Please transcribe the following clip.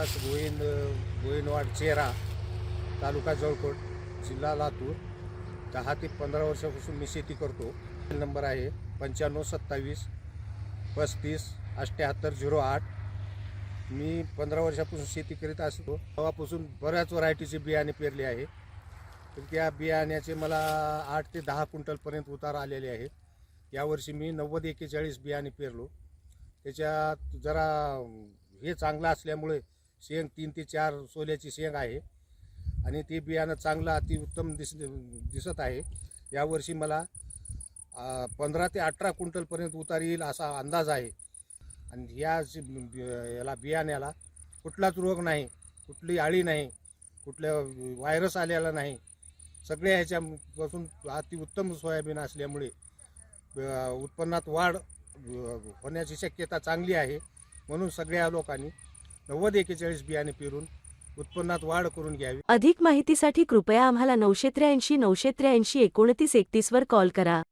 रामदास गोविंद गोविंदवाड चेहरा तालुका जळकोट जिल्हा लातूर. दहा ते पंधरा वर्षापासून मी शेती करतो. नंबर आहे पंच्याण्णव सत्तावीस पस्तीस अठ्ठ्याहत्तर झिरो आठ. मी पंधरा वर्षापासून शेती करीत असतो. तेव्हापासून बऱ्याच व्हरायटीचे बियाणे पेरले आहे. तर त्या बियाण्याचे मला आठ ते दहा क्विंटलपर्यंत उतार आलेले आहे. यावर्षी मी नव्वद एक्केचाळीस बियाणे पेरलो. त्याच्यात जरा हे चांगलं असल्यामुळे शेंग तीन ते चार सोल्याची शेंग आहे. आणि ते बियाणं चांगलं अतिउत्तम दिस दिसत आहे. यावर्षी मला पंधरा ते अठरा क्विंटलपर्यंत उतार येईल असा अंदाज आहे. आणि या याला बियाण्याला कुठलाच रोग नाही कुठली आळी नाही कुठल्या व्हायरस आलेला नाही. सगळ्या ह्याच्यापासून अतिउत्तम सोयाबीन असल्यामुळे उत्पन्नात वाढ होण्याची शक्यता चांगली आहे. म्हणून सगळ्या लोकांनी नव्वद एकेचाळीस बियाणे पेरून उत्पन्नात वाढ करून घ्यावी. अधिक माहितीसाठी कृपया आम्हाला नऊशे त्र्याऐंशी नऊशे त्र्याऐंशी एकोणतीस एकतीसवर कॉल करा.